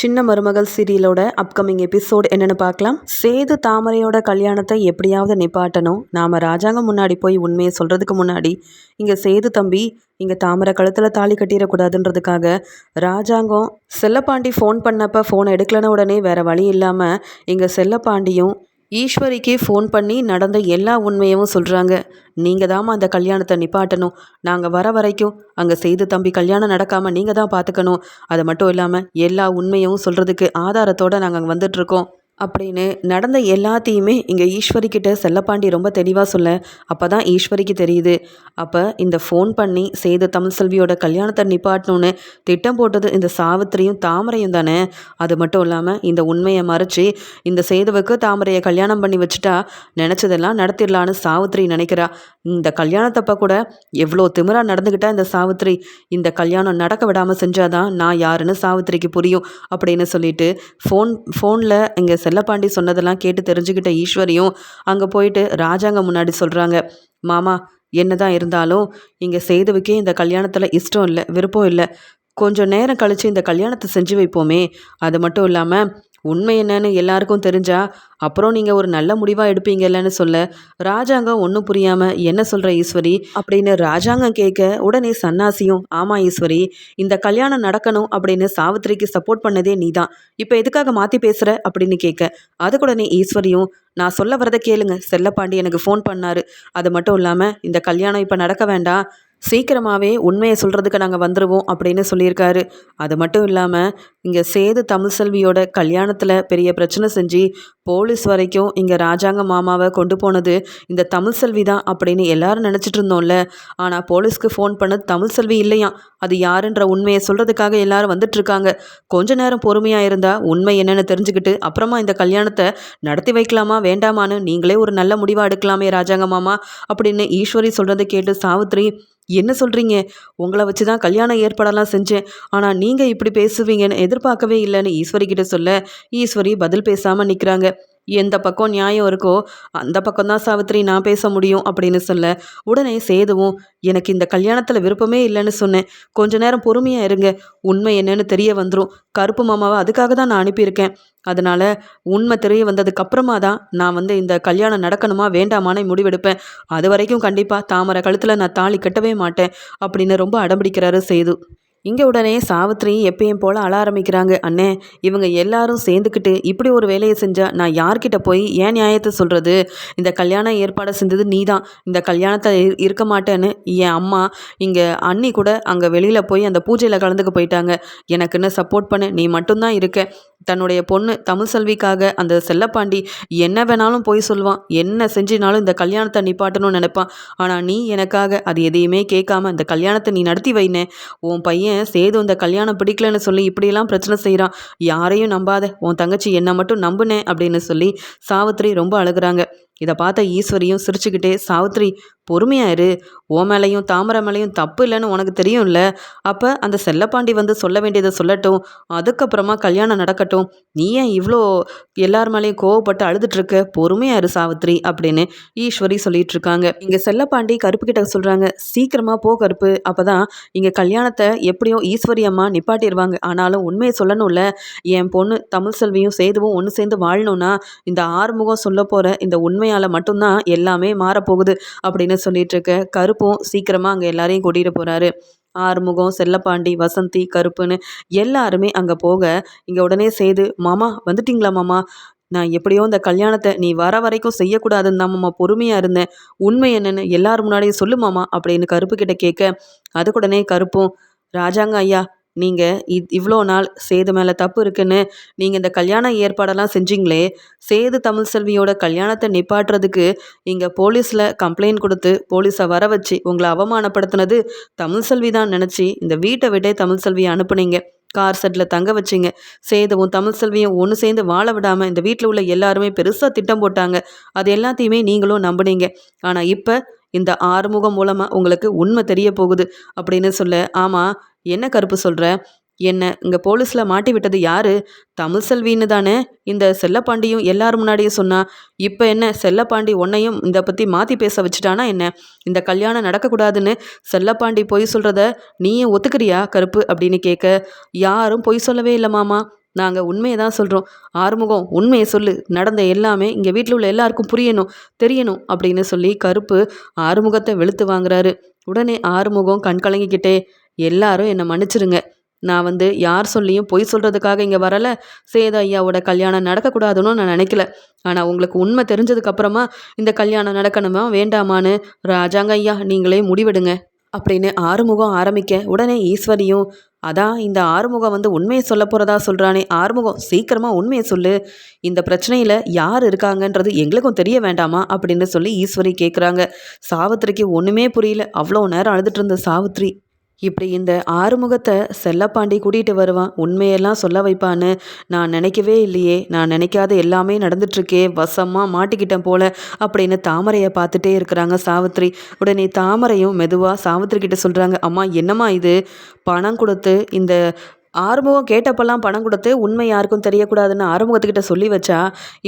சின்ன மருமகள் சீரியலோட upcoming episode என்னென்னு பார்க்கலாம். சேது தாமரையோட கல்யாணத்தை எப்படியாவது நிப்பாட்டணும். நாம் ராஜாங்கம் முன்னாடி போய் உண்மையை சொல்கிறதுக்கு முன்னாடி இங்கே சேது தம்பி இங்கே தாமரை கழுத்தில் தாலி கட்டிடக்கூடாதுன்றதுக்காக ராஜாங்கம் செல்லப்பாண்டி ஃபோன் பண்ணப்போ ஃபோன் எடுக்கலன உடனே வேறு வழி இல்லாமல் இங்கே செல்லப்பாண்டியும் ஈஸ்வரிக்கே ஃபோன் பண்ணி நடந்த எல்லா உண்மையும் சொல்கிறாங்க நீங்கள் தாம்மா அந்த கல்யாணத்தை நிப்பாட்டணும். நாங்கள் வர வரைக்கும் அங்கே செய்து தம்பி கல்யாணம் நடக்காமல் நீங்கள் தான் பார்த்துக்கணும் அது மட்டும் இல்லாமல் எல்லா உண்மையும் சொல்கிறதுக்கு ஆதாரத்தோடு நாங்கள் அங்கே வந்துட்ருக்கோம் அப்படின்னு நடந்த எல்லாத்தையுமே இங்கே ஈஸ்வரிக்கிட்ட செல்லப்பாண்டி ரொம்ப தெளிவாக சொல்ல அப்போ தான் ஈஸ்வரிக்கு தெரியுது. அப்போ இந்த ஃபோன் பண்ணி செய்த தமிழ் செல்வியோட கல்யாணத்தை நிப்பாட்டணும்னு திட்டம் போட்டது இந்த சாவித்திரியும் தாமரையும் தானே? அது மட்டும் இல்லாமல் இந்த உண்மையை மறைச்சி இந்த சேதுவுக்கு தாமரையை கல்யாணம் பண்ணி வச்சுட்டா நினச்சதெல்லாம் நடத்திடலான்னு சாவித்திரி நினைக்கிறா. இந்த கல்யாணத்தப்ப கூட எவ்வளோ திமிரா நடந்துக்கிட்டா இந்த சாவித்திரி. இந்த கல்யாணம் நடக்க விடாமல் செஞ்சாதான் நான் யாருன்னு சாவித்திரிக்கு புரியும் அப்படின்னு சொல்லிட்டு ஃபோன் ஃபோனில் இங்கே செல்லப்பாண்டி சொன்னதெல்லாம் கேட்டு தெரிஞ்சுக்கிட்ட ஈஸ்வரியும் அங்கே போயிட்டு ராஜாங்க முன்னாடி சொல்கிறாங்க மாமா என்னதான் இருந்தாலும் இங்கே செய்தவுக்கே இந்த கல்யாணத்தில் இஷ்டம் இல்லை விருப்பம் இல்லை. கொஞ்சம் நேரம் கழித்து இந்த கல்யாணத்தை செஞ்சு வைப்போமே. அது மட்டும் இல்லாமல் உண்மை என்னன்னு எல்லாருக்கும் தெரிஞ்சா அப்புறம் நீங்கள் ஒரு நல்ல முடிவாக எடுப்பீங்கல்லன்னு சொல்ல ராஜாங்கம் ஒன்றும் புரியாமல் என்ன சொல்கிற ஈஸ்வரி? அப்படின்னு ராஜாங்கம் கேட்க உடனே சன்னாசியும் ஆமாம் ஈஸ்வரி இந்த கல்யாணம் நடக்கணும் அப்படின்னு சாவித்திரிக்கு சப்போர்ட் பண்ணதே நீ தான் இப்போ எதுக்காக மாற்றி பேசுகிற அப்படின்னு கேட்க அதுக்குடனே ஈஸ்வரியும் நான் சொல்ல வரதை கேளுங்க. செல்லப்பாண்டி எனக்கு ஃபோன் பண்ணார். அது மட்டும் இல்லாமல் இந்த கல்யாணம் இப்போ நடக்க வேண்டாம். சீக்கிரமாகவே உண்மையை சொல்கிறதுக்கு நாங்கள் வந்துடுவோம் அப்படின்னு சொல்லியிருக்காரு. அது மட்டும் இல்லாமல் இங்கே சேது தமிழ்செல்வியோட கல்யாணத்தில் பெரிய பிரச்சனை செஞ்சு போலீஸ் வரைக்கும் இங்கே ராஜாங்க மாமாவை கொண்டு போனது இந்த தமிழ்செல்வி தான் அப்படின்னு எல்லாரும் நினச்சிட்டு இருந்தோம்ல. ஆனால் போலீஸ்க்கு ஃபோன் பண்ணது தமிழ்செல்வி இல்லையா அது யாருன்ற உண்மையை சொல்கிறதுக்காக எல்லாரும் வந்துட்டுருக்காங்க கொஞ்ச நேரம் பொறுமையாக இருந்தால் உண்மை என்னென்னு தெரிஞ்சுக்கிட்டு அப்புறமா இந்த கல்யாணத்தை நடத்தி வைக்கலாமா வேண்டாமான்னு நீங்களே ஒரு நல்ல முடிவாக எடுக்கலாமே ராஜாங்க மாமா அப்படின்னு ஈஸ்வரி சொல்கிறத கேட்டு சாவித்ரி என்ன சொல்கிறீங்க உங்களை வச்சு தான் கல்யாணம் ஏற்பாடெல்லாம் செஞ்சேன். ஆனால் நீங்கள் இப்படி பேசுவீங்கன்னு எதிர்பார்க்கவே இல்லைன்னு ஈஸ்வரி கிட்ட சொல்ல ஈஸ்வரி பதில் பேசாமல் நிற்கிறாங்க எந்த பக்கம் நியாயம் இருக்கோ அந்த பக்கம் தான் சாவித்திரி நான் பேச முடியும் அப்படின்னு சொல்ல உடனே சேதுவும் எனக்கு இந்த கல்யாணத்தில் விருப்பமே இல்லைன்னு சொன்னேன். கொஞ்ச நேரம் பொறுமையாக இருங்க. உண்மை என்னன்னு தெரிய வந்துடும் கருப்பு மாமாவை அதுக்காக தான் நான் அனுப்பியிருக்கேன். அதனால் உண்மை தெரிய வந்ததுக்கு அப்புறமா தான் நான் வந்து இந்த கல்யாணம் நடக்கணுமா வேண்டாமான்னு முடிவெடுப்பேன். அது வரைக்கும் கண்டிப்பாக தாமரை கழுத்தில் நான் தாலி கட்டவே மாட்டேன் அப்படின்னு ரொம்ப அடம்பிடிக்கிறாரு சேது. இங்கே உடனே சாவித்ரி எப்பயும் போல் அழ ஆரம்பிக்கிறாங்க. அண்ணே இவங்க எல்லாரும் சேர்ந்துக்கிட்டு இப்படி ஒரு வேலையை செஞ்சால் நான் யார்கிட்ட போய் ஏன் நியாயத்தை சொல்கிறது இந்த கல்யாணம் ஏற்பாடு செஞ்சது நீ தான் இந்த கல்யாணத்தை இருக்க மாட்டேன்னு என் அம்மா இங்கே அண்ணி கூட அங்கே வெளியில் போய் அந்த பூஜையில் கலந்துக்க போயிட்டாங்க. எனக்குன்னு சப்போர்ட் பண்ண? நீ மட்டும்தான் இருக்க. தன்னுடைய பொண்ணு தமிழ் செல்விக்காக அந்த செல்லப்பாண்டி என்ன வேணாலும் போய் சொல்வான் என்ன செஞ்சினாலும் இந்த கல்யாணத்தை நிப்பாட்டணும்னு நினைப்பான். ஆனால் நீ எனக்காக அது எதையுமே கேட்காம இந்த கல்யாணத்தை நீ நடத்தி வைனே. உன் பையன் சேது இந்த கல்யாணம் பிடிக்கலன்னு சொல்லி இப்படியெல்லாம் பிரச்சனை செய்கிறான் யாரையும் நம்பாத உன் தங்கச்சி என்னை மட்டும் நம்புனேன் அப்படின்னு சொல்லி சாவித்திரி ரொம்ப அழுகுறாங்க. இதை பார்த்த ஈஸ்வரியும் சிரிச்சுக்கிட்டே சாவித்ரி பொறுமையாயிரு ஓ மேலையும் தாமரை மேலையும் தப்பு இல்லைன்னு உனக்கு தெரியும்ல. அப்போ அந்த செல்லப்பாண்டி வந்து சொல்ல வேண்டியதை சொல்லட்டும். அதுக்கப்புறமா கல்யாணம் நடக்கட்டும். நீ ஏன் இவ்வளோ எல்லார் மேலேயும் கோவப்பட்டு அழுதுட்ருக்க பொறுமையாயிரு சாவித்ரி அப்படின்னு ஈஸ்வரி சொல்லிட்டு இருக்காங்க இங்கே செல்லப்பாண்டி கருப்பு கிட்ட சொல்கிறாங்க சீக்கிரமாக போ கருப்பு. அப்போ தான் இங்கே கல்யாணத்தை எப்படியோ ஈஸ்வரி அம்மா நிப்பாட்டிடுவாங்க ஆனாலும் உண்மையை சொல்லணும்ல. என் பொண்ணு தமிழ் செல்வியும் சேதுவும் ஒன்று சேர்ந்து வாழணும்னா இந்த ஆறுமுகம் சொல்ல போகிற இந்த உண்மையால் மட்டும்தான் எல்லாமே மாறப்போகுது அப்படின்னு சொல்லிட்டு இருக்க கருப்பும் சீக்கிரமாக அங்கே எல்லாரையும் கூட்டிகிட்டு போகிறாரு ஆறுமுகம் செல்லப்பாண்டி வசந்தி கருப்புன்னு எல்லாருமே அங்கே போக இங்கே உடனே செய்து மாமா வந்துட்டிங்களா மாமா? நான் எப்படியோ இந்த கல்யாணத்தை நீ வர வரைக்கும் செய்யக்கூடாதுன்னு தான் மாமா பொறுமையாக இருந்தேன். உண்மை என்னன்னு எல்லாரும் முன்னாடியும் சொல்லு மாமா அப்படின்னு கருப்பு கிட்ட கேட்க அதுக்குடனே கருப்பும் ராஜாங்க ஐயா நீங்கள் இத் இவ்வளோ நாள் சேது மேலே தப்பு இருக்குன்னு நீங்கள் இந்த கல்யாண ஏற்பாடெல்லாம் செஞ்சீங்களே சேது தமிழ் செல்வியோட கல்யாணத்தை நிப்பாட்டுறதுக்கு இங்கே போலீஸில் கம்ப்ளைண்ட் கொடுத்து போலீஸை வர வச்சு உங்களை அவமானப்படுத்தினது தமிழ் செல்வி தான் நினச்சி இந்த வீட்டை விட்டே தமிழ் செல்வியை அனுப்புனீங்க. கார் செட்டில் தங்க வச்சிங்க. சேதுவும் தமிழ் செல்வியும் ஒன்று சேர்ந்து வாழ விடாமல் இந்த வீட்டில் உள்ள எல்லாருமே பெருசாக திட்டம் போட்டாங்க. அது எல்லாத்தையுமே நீங்களும் நம்பினீங்க. ஆனால் இப்போ இந்த ஆறுமுகம் மூலமாக உங்களுக்கு உண்மை தெரிய போகுது அப்படின்னு சொல்ல ஆமாம் என்ன கருப்பு சொல்கிற என்ன இங்கே போலீஸில் மாட்டி விட்டது யாரு? தமிழ் செல்வின்னு தானே? இந்த செல்லப்பாண்டியும் எல்லாரும் முன்னாடியும் சொன்னா இப்போ என்ன செல்லப்பாண்டி உன்னையும் இதை பற்றி மாற்றி பேச வச்சுட்டானா என்ன? இந்த கல்யாணம் நடக்கக்கூடாதுன்னு செல்லப்பாண்டி பொய் சொல்கிறத நீயும் ஒத்துக்கிறியா கருப்பு அப்படின்னு கேட்க யாரும் பொய் சொல்லவே இல்லை மாமா. நாங்கள் உண்மையை தான் சொல்கிறோம் ஆறுமுகம் உண்மையை சொல்லு. நடந்த எல்லாமே இங்கே வீட்டில் உள்ள எல்லாருக்கும் புரியணும் தெரியணும் அப்படின்னு சொல்லி கருப்பு ஆறுமுகத்தை வெளுத்து வாங்குறாரு. உடனே ஆறுமுகம் கண் கலங்கிக்கிட்டே எல்லாரும் என்னை மன்னிச்சிருங்க. நான் வந்து யார் சொல்லியும் பொய் சொல்கிறதுக்காக இங்கே வரலை. சேத ஐயாவோட கல்யாணம் நடக்கக்கூடாதுன்னு நான் நினைக்கல. ஆனால் உங்களுக்கு உண்மை தெரிஞ்சதுக்கப்புறமா இந்த கல்யாணம் நடக்கணுமா? வேண்டாமான்னு ராஜாங்க ஐயா நீங்களே முடிவெடுங்க. அப்படின்னு ஆறுமுகம் ஆரம்பிக்க உடனே ஈஸ்வரியும் அதான் இந்த ஆறுமுகம் வந்து உண்மையை சொல்ல போகிறதா சொல்கிறானே ஆறுமுகம் சீக்கிரமாக உண்மையை சொல்லு. இந்த பிரச்சனையில் யார் இருக்காங்கன்றது எங்களுக்கும் தெரிய வேண்டாமா? அப்படின்னு சொல்லி ஈஸ்வரி கேட்குறாங்க சாவித்திரிக்கு ஒன்றுமே புரியல. அவ்வளோ நேரம் அழுதுட்டு இருந்த சாவித்ரி இப்படி இந்த ஆறுமுகத்தை செல்லப்பாண்டி கூட்டிகிட்டு வருவான். உண்மையெல்லாம் சொல்ல வைப்பான்னு நான் நினைக்கவே இல்லையே. நான் நினைக்காத எல்லாமே நடந்துட்டுருக்கே. வசமாக மாட்டிக்கிட்டேன் போல அப்படின்னு தாமரையை பார்த்துட்டே இருக்கிறாங்க சாவித்ரி. உடனே தாமரையும் மெதுவாக சாவித்ரி கிட்ட சொல்கிறாங்க அம்மா என்னம்மா இது? பணம் கொடுத்து இந்த ஆறுமுகம் கேட்டப்பெல்லாம் பணம் கொடுத்து உண்மை யாருக்கும் தெரியக்கூடாதுன்னு ஆறுமுகத்துக்கிட்ட சொல்லி வச்சா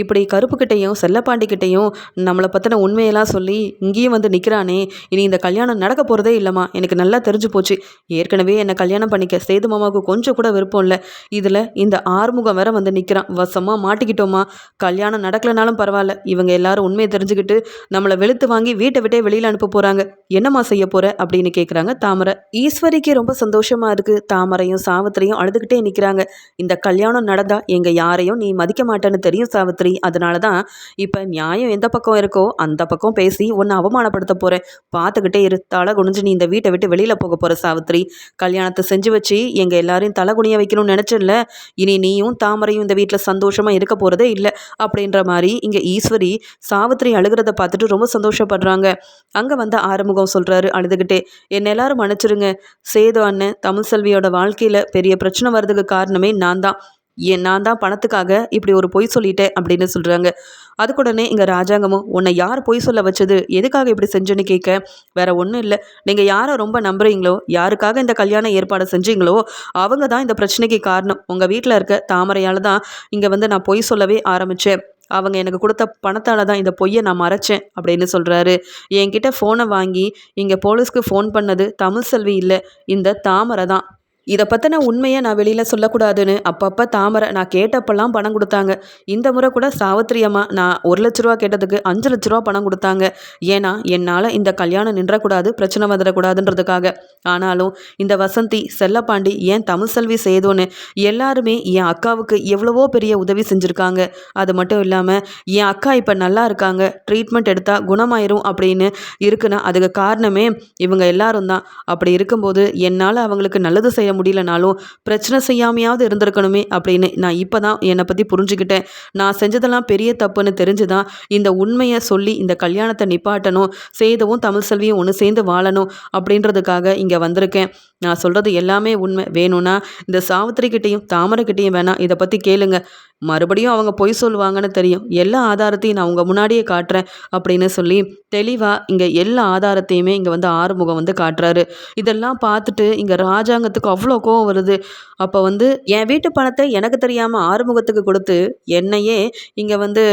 இப்படி கருப்புக்கிட்டையும் செல்லப்பாண்டிக்கிட்டையும் நம்மளை பற்றின உண்மையெல்லாம் சொல்லி இங்கேயும் வந்து நிற்கிறானே இனி இந்த கல்யாணம் நடக்க போகிறதே இல்லைம்மா. எனக்கு நல்லா தெரிஞ்சு போச்சு. ஏற்கனவே என்னை கல்யாணம் பண்ணிக்க சேது மாமாவுக்கு கொஞ்சம் கூட விருப்பம் இல்லை. இதில் இந்த ஆறுமுகம் வேற வந்து நிற்கிறான் வசமாக மாட்டிக்கிட்டோமா? கல்யாணம் நடக்கலைனாலும் பரவாயில்ல. இவங்க எல்லாரும் உண்மையை தெரிஞ்சுக்கிட்டு நம்மளை வெளுத்து வாங்கி வீட்டை விட்டே வெளியில் அனுப்ப போகிறாங்க என்னம்மா செய்ய போகிற அப்படின்னு கேட்குறாங்க தாமரை. ஈஸ்வரிக்கு ரொம்ப சந்தோஷமாக இருக்குது தாமரையும் சாவித்திரியும் சாவித்திரியும் அழுதுகிட்டே நிற்கிறாங்க இந்த கல்யாணம் நடந்தா எங்கள் யாரையும் நீ மதிக்க மாட்டேன்னு தெரியும் சாவித்ரி. அதனால தான் இப்போ நியாயம் எந்த பக்கம் இருக்கோ அந்த பக்கம் பேசி உன்னை அவமானப்படுத்த போகிறேன் பார்த்துக்கிட்டே இரு. தலை குனிஞ்சு நீ இந்த வீட்டை விட்டு வெளியில் போக போகிற சாவித்ரி. கல்யாணத்தை செஞ்சு வச்சு எங்கள் எல்லாரையும் தலை குனிய வைக்கணும்னு நினச்சிடல இனி நீயும் தாமரையும் இந்த வீட்டில் சந்தோஷமாக இருக்க போகிறதே இல்லை. அப்படின்ற மாதிரி இங்கே ஈஸ்வரி சாவித்ரி அழுகிறத பார்த்துட்டு ரொம்ப சந்தோஷப்படுறாங்க. அங்கே வந்து ஆறுமுகம் சொல்கிறாரு அழுதுகிட்டே. என்ன எல்லாரும் மன்னிச்சிருங்க. சேது அண்ணன் தமிழ் செல்வியோட வாழ்க்கையில் பெரிய பிரச்சனை வர்றதுக்கு காரணமே நான் தான் ஏன் நான் தான் பணத்துக்காக இப்படி ஒரு பொய் சொல்லிட்டேன் அப்படின்னு சொல்கிறாங்க அதுக்குடனே இங்கே ராஜாங்கமும் உன்னை யார் பொய் சொல்ல வச்சது? எதுக்காக இப்படி செஞ்சுன்னு கேட்க வேற ஒன்றும் இல்லை. நீங்கள் யாரை ரொம்ப நம்புறீங்களோ யாருக்காக இந்த கல்யாண ஏற்பாடு செஞ்சீங்களோ அவங்க தான் இந்த பிரச்சனைக்கு காரணம். உங்கள் வீட்டில் இருக்க தாமரையால் தான் இங்கே வந்து நான் பொய் சொல்லவே ஆரம்பித்தேன் அவங்க எனக்கு கொடுத்த பணத்தால் தான் இந்த பொய்யை நான் மறைச்சேன் அப்படின்னு சொல்கிறாரு என்கிட்ட ஃபோனை வாங்கி இங்கே போலீஸ்க்கு ஃபோன் பண்ணது தமிழ் செல்வி இல்லை இந்த தாமரை தான். இதை பற்றின உண்மையை நான் வெளியில் சொல்லக்கூடாதுன்னு அப்பப்போ தாமரை நான் கேட்டப்பெல்லாம் பணம் கொடுத்தாங்க. இந்த முறை கூட சாவித்திரி அம்மா நான் ஒரு லட்ச ரூபா கேட்டதுக்கு அஞ்சு லட்ச ரூபா பணம் கொடுத்தாங்க. ஏன்னா என்னால் இந்த கல்யாணம் நின்றக்கூடாது பிரச்சனை வந்துடக்கூடாதுன்றதுக்காக. ஆனாலும் இந்த வசந்தி செல்லப்பாண்டி ஏன் தமிழ் செல்வி செய்தோன்னு எல்லாருமே என் அக்காவுக்கு எவ்வளவோ பெரிய உதவி செஞ்சுருக்காங்க. அது மட்டும் இல்லாமல் என் அக்கா இப்போ நல்லா இருக்காங்க. ட்ரீட்மெண்ட் எடுத்தால் குணமாயிரும் அப்படின்னு இருக்குன்னா அதுக்கு காரணமே இவங்க எல்லாரும் தான் அப்படி இருக்கும்போது என்னால் அவங்களுக்கு நல்லது செய்ய முடியலனாலும் பிரச்சனை செய்யாமையாவது இருந்திருக்கணுமே அப்படின்னு நான் இப்போ தான் என்னை பற்றி புரிஞ்சுக்கிட்டேன். நான் செஞ்சதெல்லாம் பெரிய தப்புன்னு தெரிஞ்சு தான் இந்த உண்மையை சொல்லி இந்த கல்யாணத்தை நிப்பாட்டணும் சேதவும் தமிழ் செல்வியும் ஒன்று சேர்ந்து வாழணும் அப்படின்றதுக்காக இங்கே வந்திருக்கேன். நான் சொல்கிறது எல்லாமே உண்மை. வேணும்னா இந்த சாவித்திரிக்கிட்டேயும் தாமரைக்கிட்டேயும் வேணாம் இதை பற்றி கேளுங்க. மறுபடியும் அவங்க பொய் சொல்லுவாங்கன்னு தெரியும். எல்லா ஆதாரத்தையும் நான் உங்கள் முன்னாடியே காட்டுறேன் அப்படின்னு சொல்லி தெளிவாக இங்கே எல்லா ஆதாரத்தையுமே இங்கே வந்து ஆறுமுகம் வந்து காட்டுறாரு. இதெல்லாம் பார்த்துட்டு இங்கே ராஜாங்கத்துக்கு அவ்வளோ கோவம் வருது. அப்போ வந்து என் வீட்டு பணத்தை எனக்கு தெரியாமல் ஆறுமுகத்துக்கு கொடுத்து என்னையே இங்கே வந்து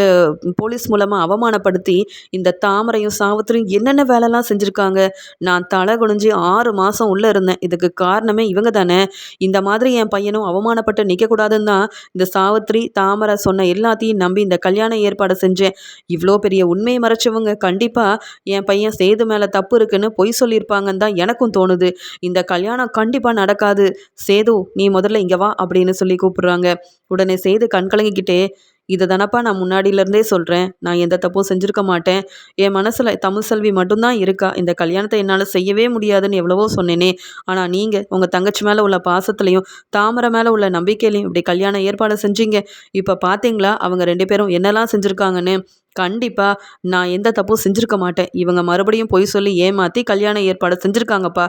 போலீஸ் மூலமாக அவமானப்படுத்தி இந்த தாமரையும் சாவத்திரையும் என்னென்ன வேலைலாம் செஞ்சுருக்காங்க? நான் தலை குனிஞ்சு ஆறு மாதம் உள்ளே இருந்தேன். இதுக்கு காரணமே இவங்க தானே. இந்த மாதிரி என் பையனும் அவமானப்பட்டு நிற்கக்கூடாதுன்னு தான் இந்த சாவித்ரி தாமரை சொன்ன எல்லாத்தையும் நம்பி இந்த கல்யாண ஏற்பாடு செஞ்சேன். இவ்வளோ பெரிய உண்மையை மறைச்சவங்க கண்டிப்பாக என் பையன் சேது மேலே தப்பு இருக்குன்னு பொய் சொல்லியிருப்பாங்கன்னு தான் எனக்கும் தோணுது. இந்த கல்யாணம் கண்டிப்பாக நடக்காது. சேது நீ முதல்ல இங்கே வா அப்படின்னு சொல்லி கூப்பிடுறாங்க. உடனே சேது கண்கலங்கிக்கிட்டே இதை தானப்பா நான் முன்னாடியிலேருந்தே சொல்கிறேன் நான் எந்த தப்பும் செஞ்சுருக்க மாட்டேன். என் மனசில் தமிழ் செல்வி மட்டும்தான் இருக்கா? இந்த கல்யாணத்தை என்னால் செய்யவே முடியாதுன்னு எவ்வளவோ சொன்னேனே. ஆனால் நீங்கள் உங்கள் தங்கச்சி மேலே உள்ள பாசத்துலையும் தாமரை மேலே உள்ள நம்பிக்கையிலையும் இப்படி கல்யாணம் ஏற்பாடு செஞ்சீங்க. இப்போ பார்த்தீங்களா அவங்க ரெண்டு பேரும் என்னெல்லாம் செஞ்சுருக்காங்கன்னு? கண்டிப்பாக நான் எந்த தப்பும் செஞ்சுருக்க மாட்டேன். இவங்க மறுபடியும் பொய் சொல்லி ஏமாற்றி கல்யாண ஏற்பாடு செஞ்சுருக்காங்கப்பா.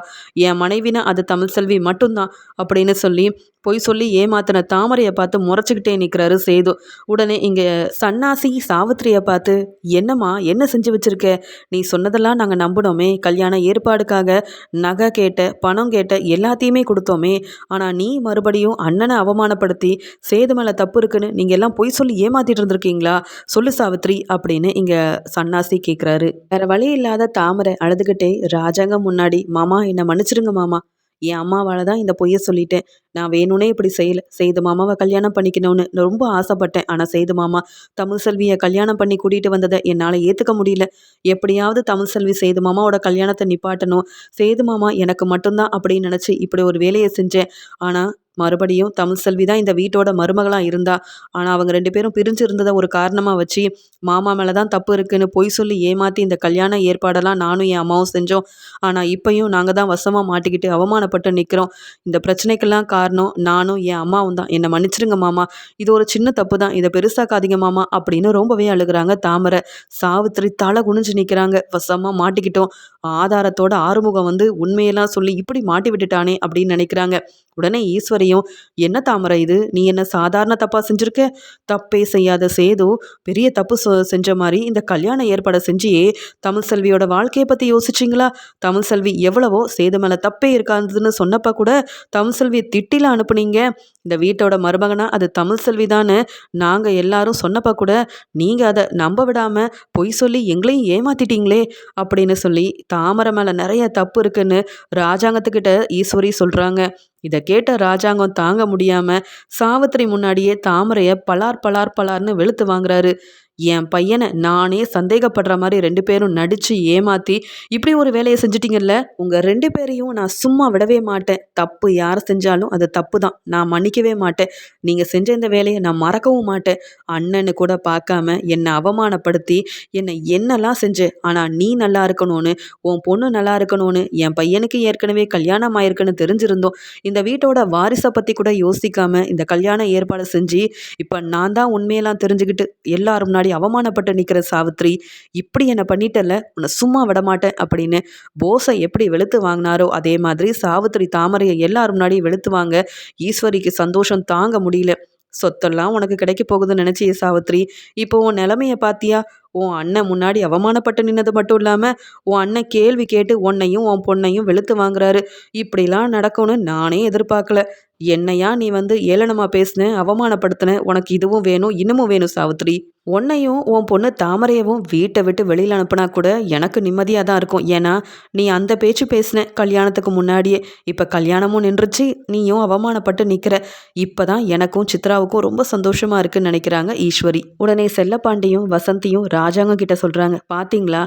என் மனைவினா அது தமிழ் செல்வி மட்டும்தான் அப்படின்னு சொல்லி பொய் சொல்லி ஏமாத்தின தாமரையை பார்த்து முறைச்சிக்கிட்டே நிற்கிறாரு சேது. உடனே இங்கே சன்னாசி சாவித்திரியை பார்த்து என்னம்மா என்ன செஞ்சு வச்சுருக்க? நீ சொன்னதெல்லாம் நாங்கள் நம்பினோமே. கல்யாண ஏற்பாடுக்காக நகை கேட்ட பணம் கேட்ட எல்லாத்தையுமே கொடுத்தோமே. ஆனால் நீ மறுபடியும் அண்ணனை அவமானப்படுத்தி சேது மேலே தப்பு இருக்குன்னு நீங்கள் எல்லாம் பொய் சொல்லி ஏமாத்திட்டு இருந்திருக்கீங்களா? சொல்லு சாவித்ரி அப்படின்னு இங்கே சன்னாசி கேட்குறாரு வேற வழி இல்லாத தாமரை அழுதுகிட்டே ராஜாங்க முன்னாடி மாமா என்னை மன்னிச்சிருங்க மாமா. என் அம்மாவால் தான் இந்த பொய்யை சொல்லிட்டேன். நான் வேணும்னே இப்படி செய்யலை. செய்து மாமாவை கல்யாணம் பண்ணிக்கணும்னு ரொம்ப ஆசைப்பட்டேன். ஆனால் செய்து மாமா தமிழ் செல்வியை கல்யாணம் பண்ணி கூட்டிகிட்டு வந்ததை என்னால் ஏற்றுக்க முடியல. எப்படியாவது தமிழ் செல்வி செய்து மாமாவோட கல்யாணத்தை நிப்பாட்டணும். செய்து மாமா எனக்கு மட்டும்தான் அப்படின்னு நினச்சி இப்படி ஒரு வேலையை செஞ்சேன். ஆனால் மறுபடியும் தமிழ் செல்வி தான் இந்த வீட்டோட மருமகளாக இருந்தா. ஆனால் அவங்க ரெண்டு பேரும் பிரிஞ்சு இருந்ததை ஒரு காரணமாக வச்சு மாமா மேலே தான் தப்பு இருக்குன்னு பொய் சொல்லி ஏமாற்றி இந்த கல்யாண ஏற்பாடெல்லாம் நானும் என் அம்மாவும் செஞ்சோம். ஆனால் இப்பையும் நாங்கள் தான் வசமாக மாட்டிக்கிட்டு அவமானப்பட்டு நிற்கிறோம் இந்த பிரச்சனைக்கெல்லாம் காரணம் நானும் என் அம்மாவும் தான். என்னை மன்னிச்சிருங்க மாமா. இது ஒரு சின்ன தப்பு தான். இதை பெருசாக்காதீங்க மாமா. அப்படின்னு ரொம்பவே அழுகுறாங்க தாமரை. சாவித்திரி தலை குனிஞ்சு நிற்கிறாங்க வசமாக மாட்டிக்கிட்டோம். ஆதாரத்தோட ஆறுமுகம் வந்து உண்மையெல்லாம் சொல்லி இப்படி மாட்டி விட்டுட்டானே அப்படின்னு நினைக்கிறாங்க. உடனே ஈஸ்வரியும் என்ன தாமரை இது? நீ என்ன சாதாரண தப்பாக செஞ்சுருக்க? தப்பே செய்யாத சேது. பெரிய தப்பு செஞ்ச மாதிரி இந்த கல்யாண ஏற்பாடை செஞ்சியே. தமிழ் செல்வியோட வாழ்க்கையை பற்றி யோசிச்சிங்களா? தமிழ் செல்வி எவ்வளவோ சேது மேலே தப்பே இருக்காதுன்னு சொன்னப்ப கூட தமிழ் செல்வியை சிட்டியில் அனுப்புனீங்க. இந்த வீட்டோட மருமகனா அது தமிழ் செல்வி நாங்கள் எல்லாரும் சொன்னப்ப கூட நீங்கள் அதை நம்ப விடாமல் பொய் சொல்லி எங்களையும் ஏமாத்திட்டீங்களே அப்படின்னு சொல்லி தாமரை மேலே நிறைய தப்பு இருக்குன்னு ராஜாங்கத்துக்கிட்ட ஈஸ்வரி சொல்கிறாங்க இதை கேட்ட ராஜாங்கம் தாங்க முடியாமல் சாவித்திரி முன்னாடியே தாமரையை பலார் பலார் பலார்னு வெளுத்து வாங்குறாரு. என் பையனை நானே சந்தேகப்படுற மாதிரி ரெண்டு பேரும் நடித்து ஏமாற்றி இப்படி ஒரு வேலையை செஞ்சிட்டிங்கல்ல உங்கள் ரெண்டு பேரையும் நான் சும்மா விடவே மாட்டேன். தப்பு யார் செஞ்சாலும் அது தப்பு தான் நான் மன்னிக்கவே மாட்டேன். நீங்கள் செஞ்ச இந்த வேலையை நான் மறக்கவும் மாட்டேன். அண்ணன்னு கூட பார்க்காம என்னை அவமானப்படுத்தி என்னை என்னெல்லாம் செஞ்சேன் ஆனால் நீ நல்லா இருக்கணும்னு உன் பொண்ணு நல்லா இருக்கணும்னு என் பையனுக்கு ஏற்கனவே கல்யாணம் ஆயிருக்குன்னு தெரிஞ்சிருந்தோம். இந்த வீட்டோட வாரிசை பற்றி கூட யோசிக்காமல் இந்த கல்யாணம் ஏற்பாடு செஞ்சு இப்போ நான் தான் உண்மையெல்லாம் தெரிஞ்சுக்கிட்டு எல்லாரும் முன்னாடி அவமானப்பட்டு நிற்கிற சாவித்ரி இப்படி என்னை பண்ணிட்டல உன்னை சும்மா விட மாட்டேன் அப்படின்னு போஸை எப்படி வெளுத்து வாங்கினாரோ அதே மாதிரி சாவித்ரி தாமரையை எல்லாரும் முன்னாடி வெளுத்து வாங்க ஈஸ்வரிக்கு சந்தோஷம் தாங்க முடியல. சொத்தெல்லாம் உனக்கு கிடைக்க போகுதுன்னு நினச்சிய சாவித்ரி இப்போ உன் நிலமைய பாத்தியா? உன் அண்ணன் முன்னாடி அவமானப்பட்டு நின்னது மட்டும் இல்லாமல் உன் அண்ணன் கேள்வி கேட்டு உன்னையும் உன் பொண்ணையும் வெளுத்து வாங்குறாரு. இப்படிலாம் நடக்கும்னு நானே எதிர்பார்க்கல. என்னையா நீ வந்து ஏளனமாக பேசின அவமானப்படுத்தின? உனக்கு இதுவும் வேணும் இன்னமும் வேணும் சாவித்ரி. உன்னையும் உன் பொண்ணு தாமரையவும் வீட்டை விட்டு வெளியில் அனுப்புனா கூட எனக்கு நிம்மதியாக தான் இருக்கும். ஏன்னா நீ அந்த பேச்சு பேசின கல்யாணத்துக்கு முன்னாடியே. இப்போ கல்யாணமும் நின்றுச்சு நீயும் அவமானப்பட்டு நிற்கிற இப்போ தான் எனக்கும் சித்ராவுக்கும் ரொம்ப சந்தோஷமாக இருக்குன்னு நினைக்கிறாங்க ஈஸ்வரி. உடனே செல்லப்பாண்டியும் வசந்தியும் ராஜாங்க கிட்ட சொல்கிறாங்க பார்த்தீங்களா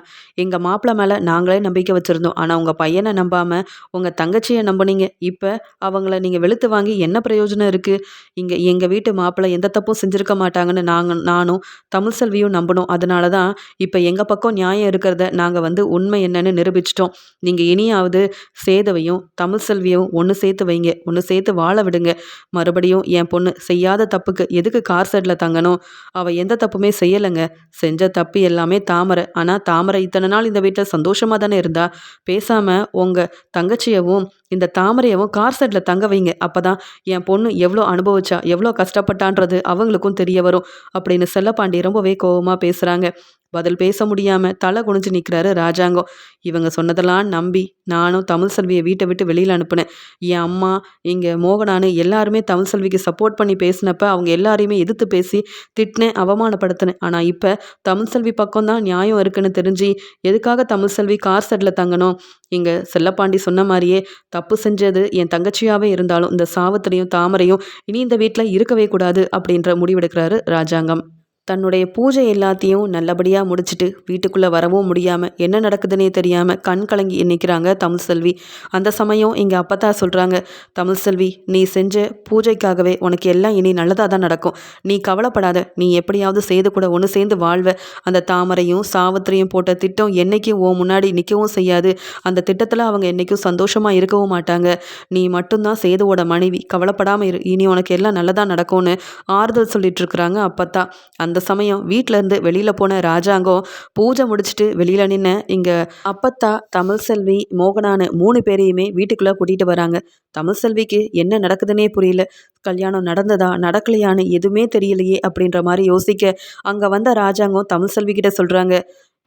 எங்கள் மாப்பிள்ளை மேலே நாங்களே நம்பிக்கை வச்சுருந்தோம். ஆனால் உங்கள் பையனை நம்பாமல் உங்கள் தங்கச்சியை நம்பினீங்க. இப்போ அவங்கள நீங்கள் வெளுத்து வாங்கி என்ன பிரயோஜனம் இருக்குது இங்கே எங்கள் வீட்டு மாப்பிள்ளை எந்த தப்பும் செஞ்சுருக்க மாட்டாங்கன்னு நாங்கள் நானும் தமிழ் செல்வியும் நம்பணும். அதனால தான் இப்போ எங்கள் பக்கம் நியாயம் இருக்கிறத நாங்கள் வந்து உண்மை என்னன்னு நிரூபிச்சிட்டோம். நீங்கள் இனியாவது சேதவையும் தமிழ் செல்வியும் ஒன்று சேர்த்து வைங்க. ஒன்று சேர்த்து வாழ விடுங்க. மறுபடியும் என் பொண்ணு செய்யாத தப்புக்கு எதுக்கு கார் சைடில் தங்கணும்? அவள் எந்த தப்புமே செய்யலைங்க. செஞ்ச தப்பு எல்லாமே தாமரை. ஆனால் தாமரை இத்தனை நாள் இந்த வீட்டில் சந்தோஷமாக தானே இருந்தா? பேசாமல் உங்கள் தங்கச்சியவும் இந்த தாமரையவும் கார் செட்டில் தங்க வைங்க. அப்போ தான் என் பொண்ணு எவ்வளோ அனுபவிச்சா எவ்வளோ கஷ்டப்பட்டான்றது அவங்களுக்கும் தெரிய வரும் அப்படின்னு செல்லப்பாண்டி ரொம்பவே கோபமாக பேசுகிறாங்க பதில் பேச முடியாமல் தலை குனிஞ்சு நிற்கிறாரு ராஜாங்கம் இவங்க சொன்னதெல்லாம் நம்பி நானும் தமிழ் செல்வியை வீட்டை விட்டு வெளியில் அனுப்புனேன். என் அம்மா இங்கே மோகனானு எல்லாருமே தமிழ் செல்விக்கு சப்போர்ட் பண்ணி பேசினப்ப அவங்க எல்லாரையுமே எதிர்த்து பேசி திட்டினேன் அவமானப்படுத்தினேன். ஆனால் இப்போ தமிழ் செல்வி பக்கம் தான் நியாயம் இருக்குன்னு தெரிஞ்சு எதுக்காக தமிழ் செல்வி கார் செட்டில் தங்கணும்? இங்கே செல்லப்பாண்டி சொன்ன மாதிரியே தப்பு தப்பு செஞ்சது என் தங்கச்சியாகவே இருந்தாலும் இந்த சாவத்திலையும் தாமரையும் இனி இந்த வீட்டில் இருக்கவே கூடாது அப்படின்ற முடிவெடுக்கிறாரு ராஜாங்கம். தன்னுடைய பூஜை எல்லாத்தையும் நல்லபடியாக முடிச்சுட்டு வீட்டுக்குள்ளே வரவும் முடியாமல் என்ன நடக்குதுன்னே தெரியாமல் கண் கலங்கி நிற்கிறாங்க தமிழ் செல்வி. அந்த சமயம் இங்கே அப்பத்தா சொல்கிறாங்க தமிழ் செல்வி நீ செஞ்ச பூஜைக்காகவே உனக்கு எல்லாம் இனி நல்லதாக தான் நடக்கும். நீ கவலைப்படாத நீ எப்படியாவது செய்து கூட ஒன்று சேர்ந்து வாழ்வ. அந்த தாமரையும் சாவத்திரையும் போட்ட திட்டம் என்றைக்கும் ஓ முன்னாடி நிற்கவும் செய்யாது. அந்த திட்டத்தில் அவங்க என்றைக்கும் சந்தோஷமாக இருக்கவும் மாட்டாங்க. நீ மட்டும்தான் சேதுவோட மனைவி. கவலைப்படாமல் இரு. இனி உனக்கு எல்லாம் நல்லதாக நடக்கும்னு ஆறுதல் சொல்லிட்டு இருக்கிறாங்க அப்பத்தா. அந்த அந்த சமயம் வீட்டிலேருந்து வெளியில் போன ராஜாங்கம் பூஜை முடிச்சுட்டு வெளியில் நின்று இங்கே அப்பத்தா தமிழ் செல்வி மோகனானு மூணு பேரையுமே வீட்டுக்குள்ளே கூட்டிகிட்டு வராங்க. தமிழ் செல்விக்கு என்ன நடக்குதுன்னே புரியல. கல்யாணம் நடந்ததா நடக்கலையான்னு எதுவுமே தெரியலையே அப்படின்ற மாதிரி யோசிக்க அங்கே வந்த ராஜாங்கம் தமிழ் செல்வி கிட்ட சொல்கிறாங்க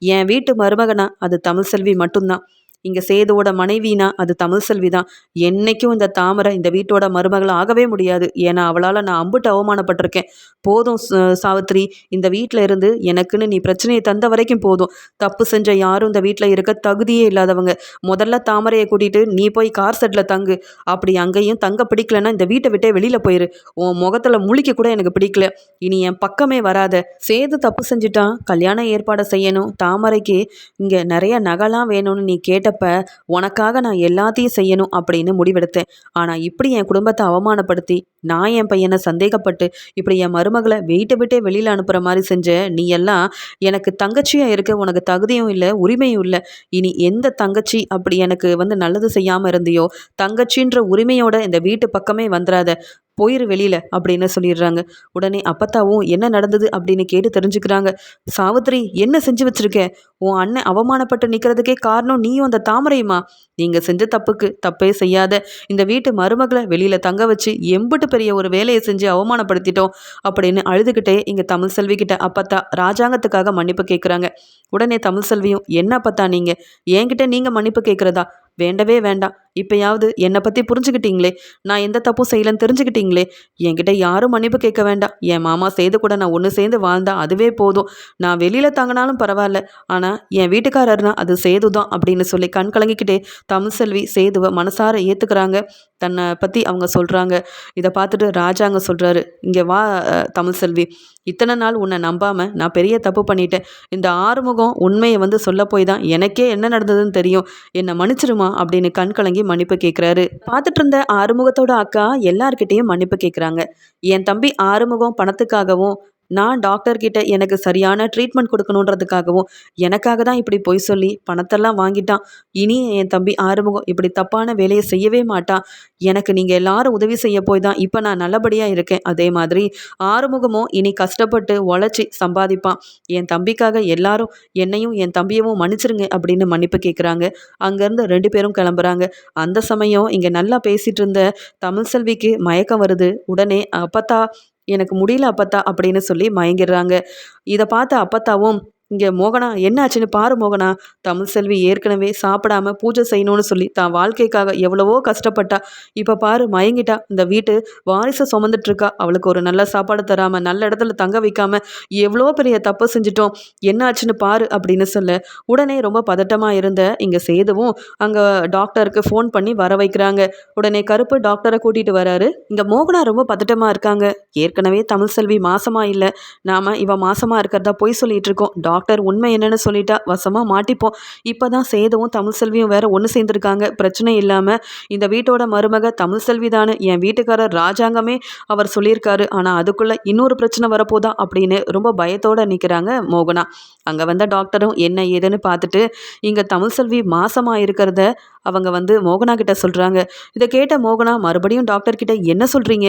என் வீட்டு மருமகனா? அது தமிழ் செல்வி மட்டும்தான். இங்கே சேதுவோட மனைவினா அது தமிழ் செல்வி தான் என்னைக்கும் இந்த தாமரை இந்த வீட்டோட மருமகள் ஆகவே முடியாது. ஏன்னா அவளால் நான் அம்புட்டு அவமானப்பட்டிருக்கேன். போதும் சாவித்ரி இந்த வீட்டில் இருந்து எனக்குன்னு நீ பிரச்சனையை தந்த வரைக்கும் போதும். தப்பு செஞ்ச யாரும் இந்த வீட்டில் இருக்க தகுதியே இல்லாதவங்க. முதல்ல தாமரையை கூட்டிட்டு நீ போய் கார் செட்டில் தங்கு. அப்படி அங்கேயும் தங்க பிடிக்கலன்னா இந்த வீட்டை விட்டே வெளியில் போயிரு. உன் முகத்தில் முழிக்க கூட எனக்கு பிடிக்கல. இனி என் பக்கமே வராத. சேது தப்பு செஞ்சுட்டான் கல்யாண ஏற்பாடை செய்யணும். தாமரைக்கு இங்கே நிறைய நகைலாம் வேணும்னு நீ கேட்ட கேட்டப்ப உனக்காக நான் எல்லாத்தையும் செய்யணும் அப்படின்னு முடிவெடுத்தேன். ஆனால் இப்படி என் குடும்பத்தை அவமானப்படுத்தி நான் என் பையனை சந்தேகப்பட்டு இப்படி என் மருமகளை வீட்டை விட்டே வெளியில் அனுப்புகிற மாதிரி செஞ்ச நீ எல்லாம் எனக்கு தங்கச்சியாக இருக்க உனக்கு தகுதியும் இல்லை உரிமையும் இல்லை. இனி எந்த தங்கச்சி அப்படி எனக்கு வந்து நல்லது செய்யாமல் இருந்தியோ தங்கச்சின்ற உரிமையோட இந்த வீட்டு பக்கமே வந்துடாத போயிரு வெளியில் அப்படின்னு சொல்லிடுறாங்க. உடனே அப்பத்தாவும் என்ன நடந்தது அப்படின்னு கேட்டு தெரிஞ்சுக்கிறாங்க. சாவித்ரி என்ன செஞ்சு வச்சிருக்க? உன் அண்ணன் அவமானப்பட்டு நிற்கிறதுக்கே காரணம் நீயும் அந்த தாமரையுமா? நீங்கள் செஞ்ச தப்புக்கு தப்பே செய்யாத. இந்த வீட்டு மருமகளை வெளியில் தங்க வச்சு எம்பிட்டு பெரிய ஒரு வேலையை செஞ்சு அவமானப்படுத்திட்டோம் அப்படின்னு அழுதுகிட்டே இங்கே தமிழ் செல்வி கிட்ட அப்பத்தா ராஜாங்கத்துக்காக மன்னிப்பு கேட்குறாங்க உடனே தமிழ் செல்வியும் என்ன அப்பத்தா நீங்கள் என்கிட்ட நீங்கள் மன்னிப்பு கேட்குறதா வேண்டவே வேண்டாம். இப்போயாவது என்னை பற்றி புரிஞ்சுக்கிட்டீங்களே நான் எந்த தப்பும் செய்யலைன்னு தெரிஞ்சுக்கிட்டீங்களே என்கிட்ட யாரும் மன்னிப்பு கேட்க வேண்டாம். என் மாமா செய்து கூட நான் ஒன்று சேர்ந்து வாழ்ந்தா அதுவே போதும். நான் வெளியில் தங்கினாலும் பரவாயில்ல. ஆனால் என் வீட்டுக்காரர்னா அது சேது தான் அப்படின்னு சொல்லி கண் கலங்கிக்கிட்டே தமிழ் செல்வி சேதுவை மனசார ஏற்றுக்கிறாங்க தன்னை பற்றி அவங்க சொல்கிறாங்க இதை பார்த்துட்டு ராஜாங்க சொல்கிறாரு இங்கே வா தமிழ் செல்வி. இத்தனை நாள் உன்னை நம்பாமல் நான் பெரிய தப்பு பண்ணிட்டேன். இந்த ஆறுமுகம் உண்மையை வந்து சொல்ல போய் தான் எனக்கே என்ன நடந்ததுன்னு தெரியும். என்னை மன்னிச்சிருமா? அப்படின்னு கண் கலங்கி மன்னிப்பு கேட்குறாரு பார்த்துட்டு இருந்த ஆறுமுகத்தோட அக்கா எல்லார்கிட்டேயும் மன்னிப்பு கேட்குறாங்க என் தம்பி ஆறுமுகம் பணத்துக்காகவும் நான் டாக்டர்கிட்ட எனக்கு சரியான ட்ரீட்மெண்ட் கொடுக்கணுன்றதுக்காகவும் எனக்காக தான் இப்படி பொய் சொல்லி பணத்தெல்லாம் வாங்கிட்டான். இனி என் தம்பி ஆறுமுகம் இப்படி தப்பான வேலையை செய்யவே மாட்டான். எனக்கு நீங்கள் எல்லாரும் உதவி செய்ய போய் தான் இப்போ நான் நல்லபடியாக இருக்கேன். அதே மாதிரி ஆறுமுகமும் இனி கஷ்டப்பட்டு உழைச்சி சம்பாதிப்பான். என் தம்பிக்காக எல்லாரும் என்னையும் என் தம்பியவும் மன்னிச்சிருங்க அப்படின்னு மன்னிப்பு கேட்குறாங்க அங்கேருந்து ரெண்டு பேரும் கிளம்புறாங்க. அந்த சமயம் இங்கே நல்லா பேசிகிட்டு இருந்த தமிழ் செல்விக்கு மயக்கம் வருது. உடனே அப்பத்தா எனக்கு முடியல அப்பத்தா அப்படின்னு சொல்லி மயங்கிடுறாங்க. இதை பார்த்த அப்பத்தாவும் இங்கே மோகனா என்ன ஆச்சுன்னு பாரு மோகனா. தமிழ் செல்வி ஏற்கனவே சாப்பிடாம பூஜை செய்யணும்னு சொல்லி தான் வாழ்க்கைக்காக எவ்வளவோ கஷ்டப்பட்டா. இப்போ பாரு மயங்கிட்டா. இந்த வீட்டு வாரிசை சுமந்துட்டு இருக்கா. அவளுக்கு ஒரு நல்ல சாப்பாடு தராம நல்ல இடத்துல தங்க வைக்காம எவ்வளோ பெரிய தப்பு செஞ்சிட்டோம். என்ன ஆச்சுன்னு பாரு அப்படின்னு சொல்ல உடனே ரொம்ப பதட்டமாக இருந்த இங்கே சேதுவும் அங்கே டாக்டருக்கு ஃபோன் பண்ணி வர வைக்கிறாங்க. உடனே கருப்பு டாக்டரை கூட்டிகிட்டு வராரு. இங்கே மோகனா ரொம்ப பதட்டமாக இருக்காங்க. ஏற்கனவே தமிழ் செல்வி மாசமா இல்லை. நாம் இவ மாசமா இருக்கிறதா பொய் சொல்லிட்டு இருக்கோம். டாக்டர் டாக்டர் உண்மை என்னன்னு சொல்லிட்டா வசமாக மாட்டிப்போம். இப்போ தான் சேதுவும் தமிழ் செல்வியும் வேற ஒன்று சேர்ந்துருக்காங்க. பிரச்சனை இல்லாமல் இந்த வீட்டோட மருமக தமிழ் செல்வி தானு. என் வீட்டுக்காரர் ராஜாங்கமே அவர் சொல்லியிருக்காரு. ஆனால் அதுக்குள்ளே இன்னொரு பிரச்சனை வரப்போதா அப்படின்னு ரொம்ப பயத்தோட நிற்கிறாங்க மோகனா. அங்கே வந்த டாக்டரும் என்ன ஏதுன்னு பார்த்துட்டு இங்கே தமிழ் செல்வி மாசமாக இருக்கிறத அவங்க வந்து மோகனா கிட்ட சொல்கிறாங்க இதை கேட்ட மோகனா மறுபடியும் டாக்டர் கிட்ட என்ன சொல்கிறீங்க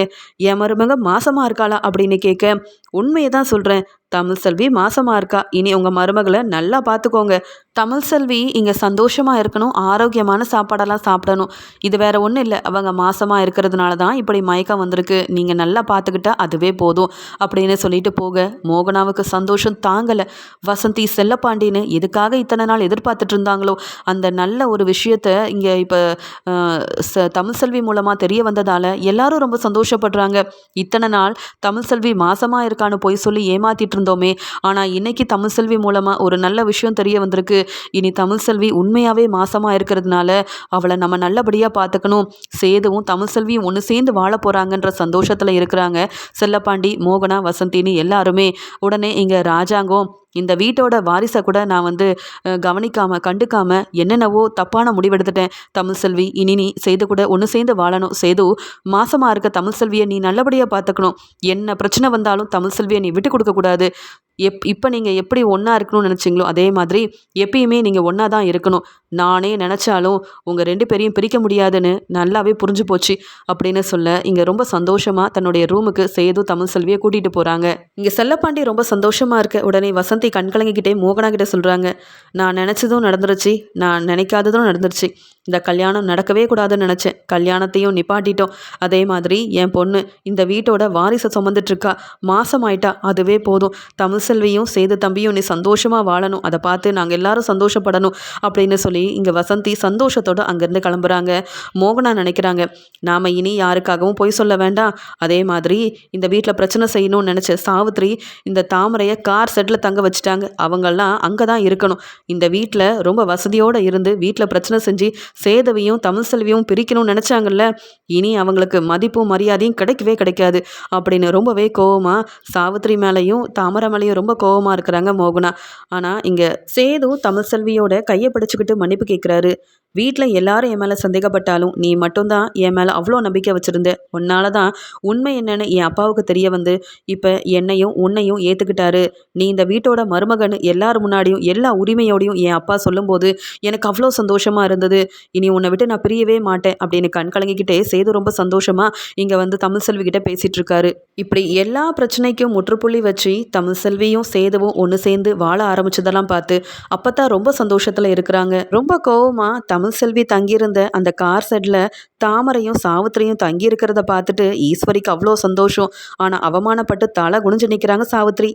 என் மருமக மாசமாக இருக்காளா அப்படின்னு கேட்க உண்மையை தான் சொல்கிறேன் தமிழ் செல்வி மாசமாக இருக்கா? இனி உங்கள் மருமகளை நல்லா பார்த்துக்கோங்க தமிழ் செல்வி இங்கே சந்தோஷமாக இருக்கணும். ஆரோக்கியமான சாப்பாடெல்லாம் சாப்பிடணும். இது வேற ஒன்றும் இல்லை. அவங்க மாசமாக இருக்கிறதுனால தான் இப்படி மயக்கம் வந்திருக்கு. நீங்கள் நல்லா பார்த்துக்கிட்டா அதுவே போதும் அப்படின்னு சொல்லிட்டு போக மோகனாவுக்கு சந்தோஷம் தாங்கலை. வசந்தி செல்லப்பாண்டின்னு எதுக்காக இத்தனை நாள் எதிர்பார்த்துட்டு இருந்தாங்களோ? அந்த நல்ல ஒரு விஷயத்த இங்கே இப்போ தமிழ் செல்வி மூலமாக தெரிய வந்ததால் எல்லாரும் ரொம்ப சந்தோஷப்படுறாங்க. இத்தனை நாள் தமிழ் செல்வி மாசமாக இருக்கான்னு போய் சொல்லி ஏமாத்திட்டு இருந்தோமே. ஆனால் இன்னைக்கு தமிழ் செல்வி மூலமாக ஒரு நல்ல விஷயம் தெரிய வந்திருக்கு. இனி தமிழ் செல்வி உண்மையாகவே மாசமாக இருக்கிறதுனால அவளை நம்ம நல்லபடியாக பார்த்துக்கணும் சேதுவும் தமிழ் செல்வியும் ஒன்று சேர்ந்து வாழ போகிறாங்கன்ற சந்தோஷத்தில் இருக்கிறாங்க. செல்லப்பாண்டி மோகனா வசந்தின்னு எல்லாருமே. உடனே இங்கே ராஜாங்கம் இந்த வீட்டோட வாரிசை கூட நான் வந்து கவனிக்காமல் கண்டுக்காமல் என்னென்னவோ தப்பான முடிவெடுத்துட்டேன். தமிழ் செல்வி இனி நீ செய்து கூட ஒன்று சேர்ந்து வாழணும். சேது மாசமாக இருக்க தமிழ் செல்வியை நீ நல்லபடியாக பார்த்துக்கணும் என்ன பிரச்சனை வந்தாலும் தமிழ் செல்வியை நீ விட்டு கொடுக்கக்கூடாது எப் இப்போ நீங்கள் எப்படி ஒன்றா இருக்கணும்னு நினச்சிங்களோ அதே மாதிரி எப்பயுமே நீங்கள் ஒன்றா தான் இருக்கணும். நானே நினச்சாலும் உங்கள் ரெண்டு பேரையும் பிரிக்க முடியாதுன்னு நல்லாவே புரிஞ்சு போச்சு அப்படின்னு சொல்ல இங்கே ரொம்ப சந்தோஷமாக தன்னுடைய ரூமுக்கு சேது தமிழ் செல்வியை கூட்டிகிட்டு போகிறாங்க இங்கே செல்லப்பாண்டி ரொம்ப சந்தோஷமாக இருக்க. உடனே வசந்த் வசந்தி கலங்கிக்கிட்டே மோகனா கிட்ட சொல்கிறாங்க நான் நினச்சதும் நடந்துருச்சு நான் நினைக்காததும் நடந்துருச்சு. இந்த கல்யாணம் நடக்கவே கூடாதுன்னு நினச்சேன். கல்யாணத்தையும் நிப்பாட்டிட்டோம். அதே மாதிரி என் பொண்ணு இந்த வீட்டோட வாரிசை சுமந்துட்டு இருக்கா மாசம் ஆயிட்டா அதுவே போதும். தமிழ் செல்வியும் சேது தம்பியும் நீ சந்தோஷமாக வாழணும். அதை பார்த்து நாங்கள் எல்லாரும் சந்தோஷப்படணும் அப்படின்னு சொல்லி இங்கே வசந்தி சந்தோஷத்தோடு அங்கேருந்து கிளம்புறாங்க. மோகனா நினைக்கிறாங்க நாம் இனி யாருக்காகவும் பொய் சொல்ல வேண்டாம். அதே மாதிரி இந்த வீட்டில் பிரச்சனை செய்யணும்னு நினச்ச சாவித்ரி இந்த தாமரையை கார் செட்டில் தங்க வச்சுட்டாங்க. அவங்கெல்லாம் அங்கே தான் இருக்கணும். இந்த வீட்டில் ரொம்ப வசதியோடு இருந்து வீட்டில் பிரச்சனை செஞ்சு சேதவையும் தமிழ் செல்வியும் பிரிக்கணும்னு நினச்சாங்கல்ல இனி அவங்களுக்கு மதிப்பும் மரியாதையும் கிடைக்கவே கிடைக்காது. அப்படின்னு ரொம்பவே கோவமாக சாவித்திரி மேலேயும் தாமரை மேலேயும் ரொம்ப கோவமாக இருக்கிறாங்க மோகனா. ஆனால் இங்கே சேது தமிழ் செல்வியோட கையை பிடிச்சிக்கிட்டு மன்னிப்பு கேட்குறாரு. வீட்டில் எல்லாரும் என் மேலே சந்தேகப்பட்டாலும் நீ மட்டும்தான் என் மேலே அவ்வளோ நம்பிக்கை வச்சுருந்த. உன்னால தான் உண்மை என்னன்னு என் அப்பாவுக்கு தெரிய வந்து இப்போ என்னையும் உன்னையும் ஏற்றுக்கிட்டாரு நீ இந்த வீட்டோட மருமகன் எல்லார் முன்னாடியும் எல்லா உரிமையோடையும் என் அப்பா சொல்லும்போது எனக்கு அவ்வளோ சந்தோஷமாக இருந்தது. இனி உன்னை விட்டு நான் பிரியவே மாட்டேன் அப்படின்னு கண் கலங்கிக்கிட்டே சேது ரொம்ப சந்தோஷமாக இங்கே வந்து தமிழ் செல்வி கிட்ட பேசிகிட்டு இருக்காரு. இப்படி எல்லா பிரச்சனைக்கும் முற்றுப்புள்ளி வச்சு தமிழ் செல்வியும் சேதுவும் ஒன்று சேர்ந்து வாழ ஆரம்பிச்சதெல்லாம் பார்த்து அப்போ தான் ரொம்ப சந்தோஷத்தில் இருக்கிறாங்க. ரொம்ப கோவமாக தமிழ் செல்வி தங்கியிருந்த அந்த கார் செட்டில் தாமரையும் சாவித்திரியும் தங்கி இருக்கிறத பார்த்துட்டு ஈஸ்வரிக்கு அவ்வளோ சந்தோஷம். ஆனால் அவமானப்பட்டு தலை குனிஞ்சு நிற்கிறாங்க சாவித்ரி